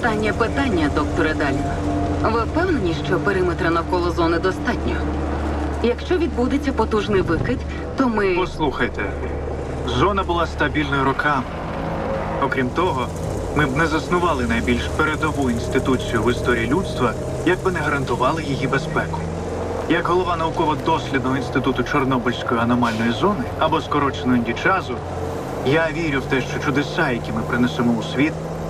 Останнє питання, докторе Далін. Ви впевнені, що периметра навколо зони достатньо? Якщо відбудеться потужний викид, то ми. Послухайте, зона була стабільною роками. Окрім того, ми б не заснували найбільш передову інституцію в історії людства, якби не гарантували її безпеку. Як голова науково-дослідного інституту Чорнобильської аномальної зони або скорочено індічазу, я вірю в те, що чудеса, які ми принесемо у світ,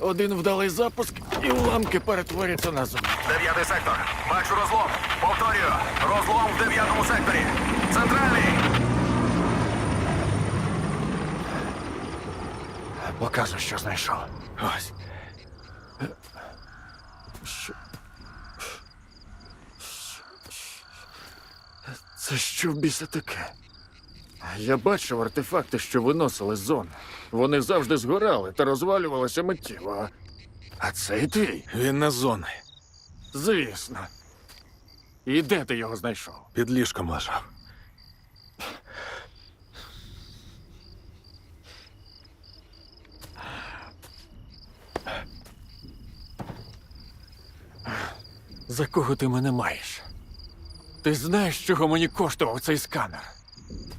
Один вдалий запуск і уламки перетворяться на зону. Дев'ятий сектор. Бачу розлом. Повторюю. Розлом в дев'ятому секторі. Центральний. Показуй, що знайшов. Ось. Що? Це що в біса таке? Я бачив артефакти, що виносили з зони. Вони завжди згорали та розвалювалися миттєво. А цей твій? Він на зони. Звісно. І де ти його знайшов? Під ліжком лежав. За кого ти мене маєш? Ти знаєш, чого мені коштував цей сканер?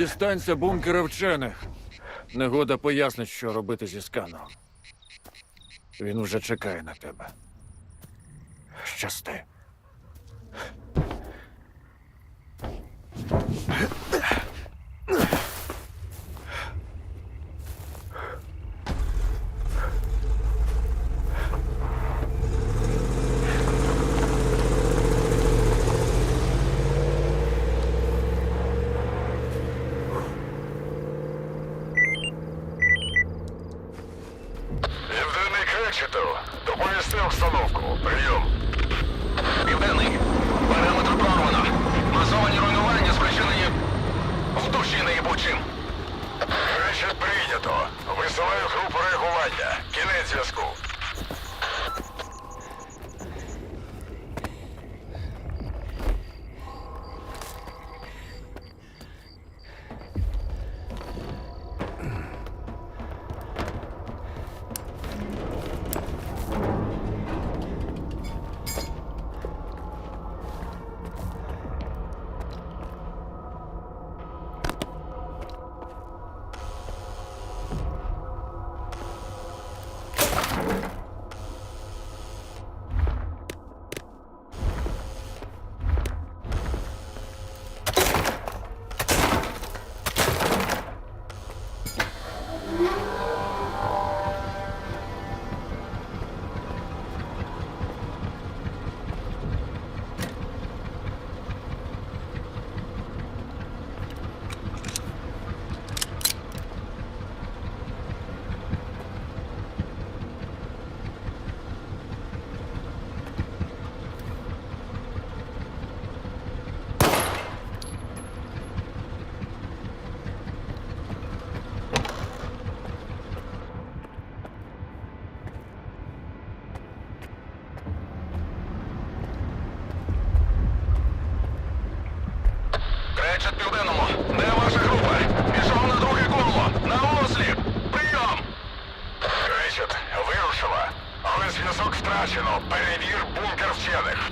Дістанься бункера вчених. Негода пояснить, що робити зі сканом. Він уже чекає на тебе. Щасти. Обстановку. Прийом. Зв'язок втрачено. Перевір бункер вчених.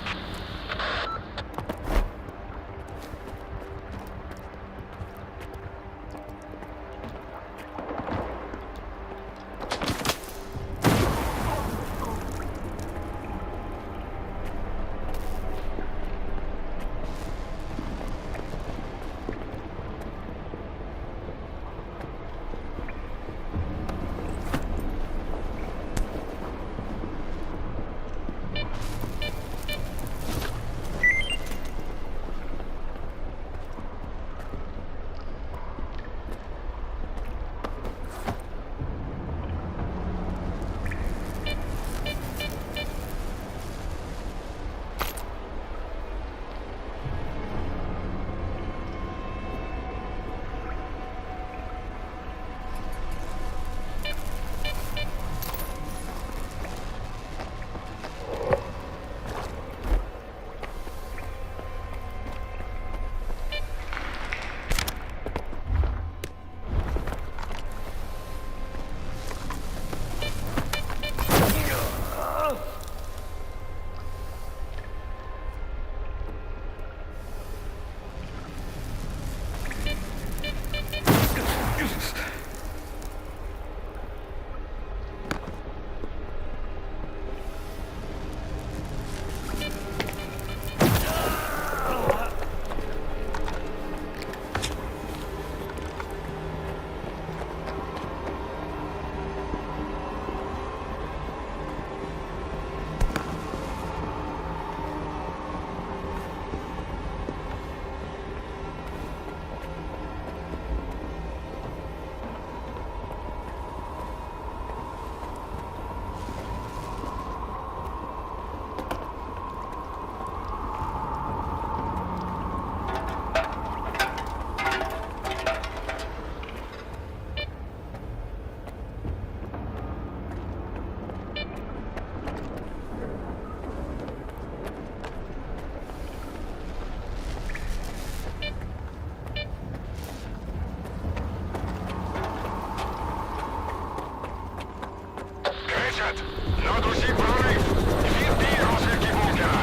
Кречет! Над прорив! Відбій розвідки бункера!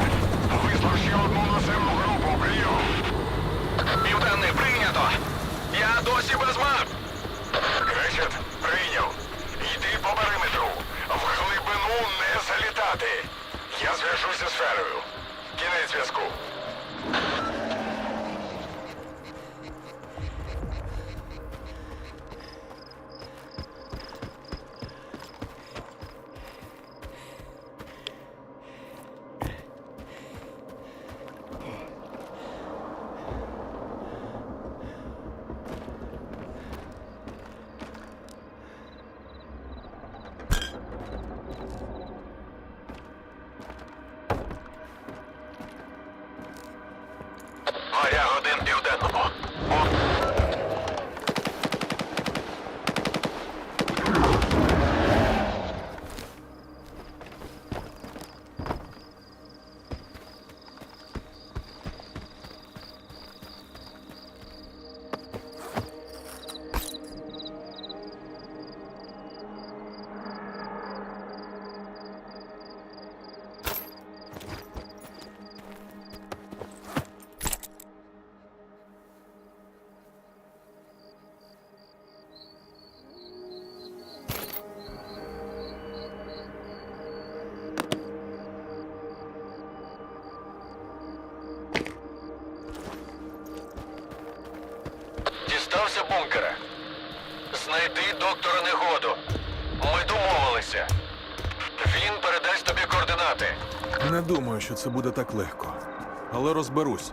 Вислав одну наземну групу. Прийом! Прийнято! Я досі без мап! Кречет, прийняв! Йди по периметру! В глибину не залітати! Я зв'яжуся з сферою. Кінець зв'язку. бункера. Знайди доктора негоду. Ми домовилися. Він передасть тобі координати. Не думаю, що це буде так легко. Але розберусь.